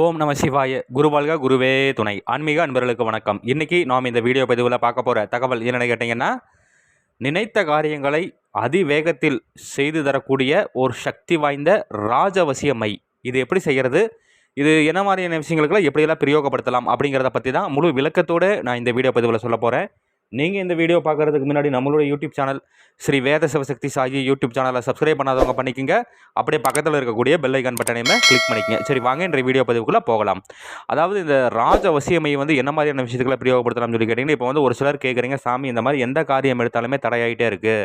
ஓம் நம சிவாய. குருவாழ்க குருவே துணை. ஆன்மீக அன்பர்களுக்கு வணக்கம். இன்றைக்கி நாம் இந்த வீடியோ பதிவில் பார்க்க போகிற தகவல் என்னென்னு கேட்டிங்கன்னா நினைத்த காரியங்களை அதிவேகத்தில் செய்து தரக்கூடிய ஒரு சக்தி வாய்ந்த ராஜவசிய மை. இது எப்படி செய்கிறது இது என்ன மாதிரியான விஷயங்களுக்கெல்லாம் எப்படியெல்லாம் பிரயோகப்படுத்தலாம் அப்படிங்கிறத பற்றி தான் முழு விளக்கத்தோடு நான் இந்த வீடியோ பதிவில் சொல்ல போகிறேன் நீங்கள் இந்த வீடியோ பார்க்குறதுக்கு முன்னாடி நம்மளோட YouTube channel Sri Veda Sivasakthi Sai YouTube சேனலை சப்ஸ்கிரைப் பண்ணாதவங்க பண்ணிக்கங்க. அப்படியே பக்கத்தில் இருக்கக்கூடிய பெல் ஐக்கான் பட்டனையுமே கிளிக் பண்ணிக்கங்க. சரி வாங்க இன்றைய வீடியோ பதிவுக்குள்ளே போகலாம். அதாவது இந்த ராஜ வசியமை வந்து என்ன மாதிரியான விஷயத்துக்களை பிரயோகப்படுத்தலாம்னு சொல்லி கேட்டிங்கன்னா இப்போ வந்து ஒரு சிலர் கேட்குறீங்க சாமி இந்த மாதிரி எந்த காரியம் எடுத்தாலுமே தடையாகிட்டே இருக்குது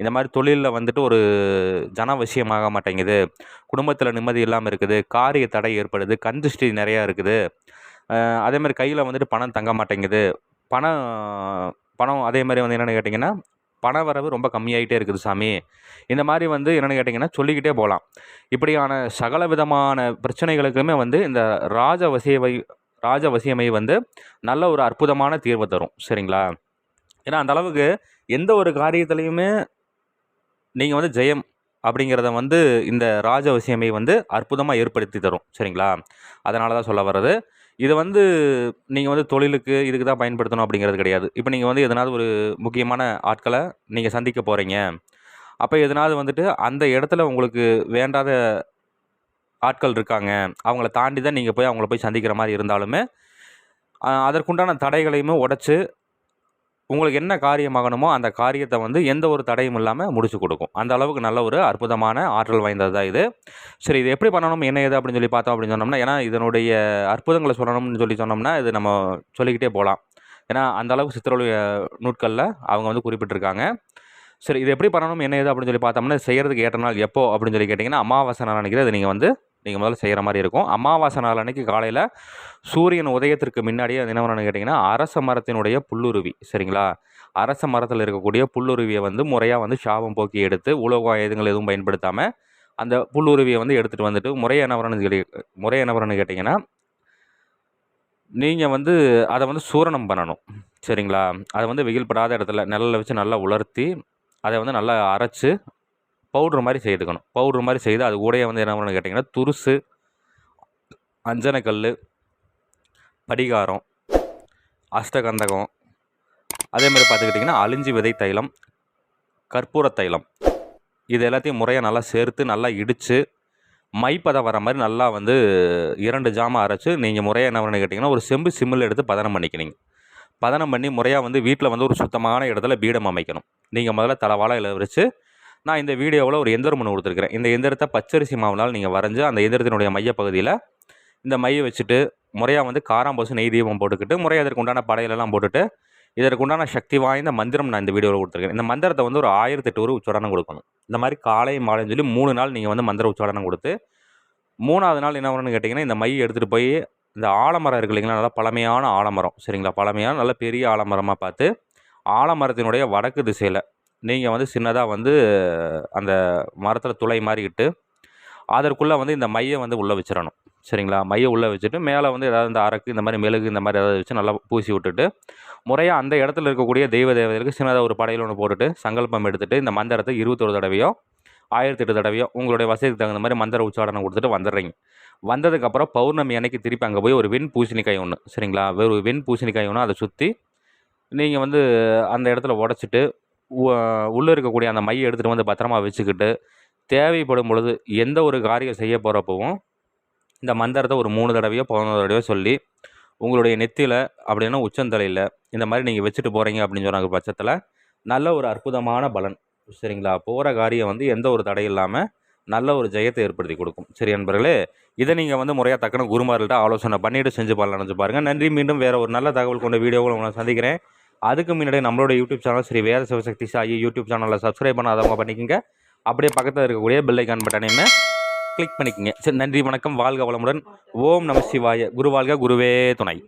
இந்த மாதிரி தொழிலில் வந்துட்டு ஒரு ஜன விஷயமாக மாட்டேங்குது. குடும்பத்தில் நிம்மதி இல்லாமல் இருக்குது. காரிய தடை ஏற்படுது. கந்திஷ்டி நிறையா இருக்குது. அதேமாதிரி கையில் வந்துட்டு பணம் தங்க மாட்டேங்குது. பணம் பணம் அதே மாதிரி வந்து என்னென்னு கேட்டிங்கன்னா பண வரவு ரொம்ப கம்மியாகிட்டே இருக்குது சாமி. இந்த மாதிரி வந்து என்னென்னு கேட்டிங்கன்னா சொல்லிக்கிட்டே போகலாம். இப்படியான சகல விதமான பிரச்சனைகளுக்குமே வந்து இந்த ராஜ வசியவை ராஜ வசியமை வந்து நல்ல ஒரு அற்புதமான தீர்வை தரும். சரிங்களா? ஏன்னா அந்த அளவுக்கு எந்த ஒரு காரியத்துலேயுமே நீங்கள் வந்து ஜெயம் அப்படிங்கிறத வந்து இந்த ராஜ விஷயமே வந்து அற்புதமாக ஏற்படுத்தி தரும். சரிங்களா? அதனால தான் சொல்ல வர்றது. இதை வந்து நீங்கள் வந்து தொழிலுக்கு இதுக்கு தான் பயன்படுத்தணும் அப்படிங்கிறது கிடையாது. இப்போ நீங்கள் வந்து எதனாவது ஒரு முக்கியமான ஆட்களை நீங்கள் சந்திக்க போகிறீங்க அப்போ எதனாவது வந்துட்டு அந்த இடத்துல உங்களுக்கு வேண்டாத ஆட்கள் இருக்காங்க. அவங்கள தாண்டி தான் நீங்கள் போய் அவங்கள போய் சந்திக்கிற மாதிரி இருந்தாலுமே அதற்குண்டான தடைகளையுமே உடச்சி உங்களுக்கு என்ன காரியமாகணுமோ அந்த காரியத்தை வந்து எந்த ஒரு தடையும் இல்லாமல் முடிச்சு கொடுக்கும். அந்த அளவுக்கு நல்ல ஒரு அற்புதமான ஆற்றல் வாய்ந்தது தான் இது. சரி இது எப்படி பண்ணணும்? என்ன ஏது அப்படின்னு சொல்லி பார்த்தோம் அப்படின்னு சொன்னோம்னா ஏன்னா இதனுடைய அற்புதங்களை சொல்லணும்னு சொல்லி சொன்னோம்னா இது நம்ம சொல்லிக்கிட்டே போகலாம். ஏன்னா அந்த அளவுக்கு சித்திரொழிய நூட்களில் அவங்க வந்து குறிப்பிட்டிருக்காங்க. சரி இது எப்படி பண்ணணும்? என்ன ஏது அப்படின்னு சொல்லி பார்த்தோம்னா செய்கிறதுக்கு ஏற்ற நாள் எப்போ அப்படின்னு சொல்லி கேட்டிங்கன்னா அமாவாசை நான் அன்றைக்கி அதை நீங்கள் வந்து நீங்கள் முதல்ல செய்கிற மாதிரி இருக்கும். அமாவாசை நாள் அன்னைக்கு காலையில் சூரியன் உதயத்திற்கு முன்னாடியே அது என்ன பண்ணணும்னு கேட்டிங்கன்னா அரச மரத்தினுடைய புல்லுருவி சரிங்களா? அரச மரத்தில் இருக்கக்கூடிய புல்லுருவியை வந்து முறையாக வந்து சாபம் போக்கி எடுத்து உலோக ஆயுதங்கள் எதுவும் பயன்படுத்தாமல் அந்த புல்லுருவியை வந்து எடுத்துகிட்டு வந்துட்டு முறையை என்ன வரணும்னு முறை என்ன வரணும்னு கேட்டிங்கன்னா நீங்கள் வந்து அதை வந்து சூரணம் பண்ணணும் சரிங்களா? அதை வந்து வெயில் படாத இடத்துல நிழலில் வச்சு நல்லா உலர்த்தி அதை வந்து நல்லா அரைச்சு பவுட்ரு மாதிரி செய்துக்கணும். பவுட்ரு மாதிரி செய்து அது கூடயே வந்து என்ன பண்ணணும்னு கேட்டிங்கன்னா துருசு அஞ்சனக்கல் படிகாரம் அஷ்டகந்தகம் அதே மாதிரி பார்த்துக்கிட்டிங்கன்னா அழிஞ்சி விதை தைலம் கற்பூர தைலம். இது எல்லாத்தையும் முறையாக நல்லா சேர்த்து நல்லா இடித்து மைப்பதம் வர மாதிரி நல்லா வந்து இரண்டு ஜாமான் அரைச்சு நீங்கள் முறையாக என்ன பண்ணு கேட்டிங்கன்னா ஒரு செம்பு சிம்மில் எடுத்து பதனம் பண்ணிக்கினீங்க. பதனம் பண்ணி முறையாக வந்து வீட்டில் வந்து ஒரு சுத்தமான இடத்துல பீடம் அமைக்கணும். நீங்கள் முதல்ல தலைவாழையில் வச்சு நான் இந்த வீடியோவில் ஒரு எந்திரம் ஒன்று கொடுத்துருக்குறேன். இந்த எந்திரத்தை பச்சரிசி மாவுனால் நீங்கள் வரைஞ்சு அந்த எந்திரத்தினுடைய மையப்பகுதியில் இந்த மையை வச்சுட்டு முறையாக வந்து காராம்பசு நெய் தீபம் போட்டுக்கிட்டு முறையாக அதற்கு உண்டான படையிலெல்லாம் போட்டுட்டு இதற்கு உண்டான சக்தி வாய்ந்த மந்திரம் நான் இந்த வீடியோவில் கொடுத்துருக்கேன். இந்த மந்திரத்தை வந்து ஒரு ஆயிரத்தெட்டு ஒரு உச்சாரணம் கொடுக்கணும். இந்த மாதிரி காலை மாலைன்னு சொல்லி மூணு நாள் நீங்கள் வந்து மந்திர உச்சாரணம் கொடுத்து மூணாவது நாள் என்ன பண்ணணும்னு கேட்டிங்கன்னா இந்த மையை எடுத்துகிட்டு போய் இந்த ஆலமரம் இருக்கு இல்லைங்களா நல்லா பழமையான ஆலமரம் சரிங்களா? பழமையான நல்ல பெரிய ஆலமரமாக பார்த்து ஆலமரத்தினுடைய வடக்கு திசையில் நீங்கள் வந்து சின்னதாக வந்து அந்த மரத்தில் துளை மாதிரி இட்டு அதற்குள்ளே வந்து இந்த மையை வந்து உள்ளே வச்சிடணும் சரிங்களா? மையை உள்ளே வச்சுட்டு மேலே வந்து ஏதாவது இந்த அரக்கு இந்த மாதிரி மெழுகு இந்த மாதிரி ஏதாவது வச்சு நல்லா பூசி விட்டுட்டு முறையாக அந்த இடத்துல இருக்கக்கூடிய தெய்வ தேவதைகளுக்கு சின்னதாக ஒரு படையில் ஒன்று போட்டுட்டு சங்கல்பம் எடுத்துகிட்டு இந்த மந்திரத்தை இருபத்தொரு தடவையோ ஆயிரத்தி எட்டு தடவையோ உங்களுடைய வசதிக்கு தகுந்த மாதிரி மந்திர உச்சாரணம் கொடுத்துட்டு வந்துடுறீங்க. வந்ததுக்கப்புறம் பௌர்ணமி அன்னைக்கு திருப்பி அங்கே போய் ஒரு வெண் பூசணிக்காய் ஒன்று சரிங்களா? வெறும் வெண் பூசணிக்காய் ஒன்று அதை சுற்றி நீங்கள் வந்து அந்த இடத்துல உடச்சிட்டு உள்ளே இருக்கக்கூடிய அந்த மையை எடுத்துகிட்டு வந்து பத்திரமா வச்சுக்கிட்டு தேவைப்படும் பொழுது எந்த ஒரு காரியம் செய்ய போகிறப்பவும் இந்த மந்திரத்தை ஒரு மூணு தடவையோ பதினோரு தடவையோ சொல்லி உங்களுடைய நெத்தியில் அப்படின்னா உச்சந்தலையில் இந்த மாதிரி நீங்கள் வச்சுட்டு போகிறீங்க அப்படின்னு சொன்னாங்க பட்சத்தில் நல்ல ஒரு அற்புதமான பலன். சரிங்களா? போகிற காரியம் வந்து எந்த ஒரு தடை இல்லாமல் நல்ல ஒரு ஜெயத்தை ஏற்படுத்தி கொடுக்கும். சரி நண்பர்களே இதை நீங்கள் வந்து முறையாக தக்கன குருமார்கள்ட்ட ஆலோசனை பண்ணிவிட்டு செஞ்சு பாருங்க நினச்சி பாருங்கள் நன்றி. மீண்டும் வேறு ஒரு நல்ல தகவல் கொண்ட வீடியோவில் உங்களை சந்திக்கிறேன். அதுக்கு முன்னாடி நம்மளோட YouTube channel Sri Veda Sivasakthi Sai YouTube சேனலில் சப்ஸ்கிரைப் பண்ணாதவங்க பண்ணிக்கோங்க. அப்படியே பக்கத்தில் இருக்கக்கூடிய பெல் பட்டனையுமே கிளிக் பண்ணிக்கோங்க. சரி நன்றி வணக்கம். வாழ்க வளமுடன். ஓம் நம சிவாய. குரு வாழ்க குருவே துணை.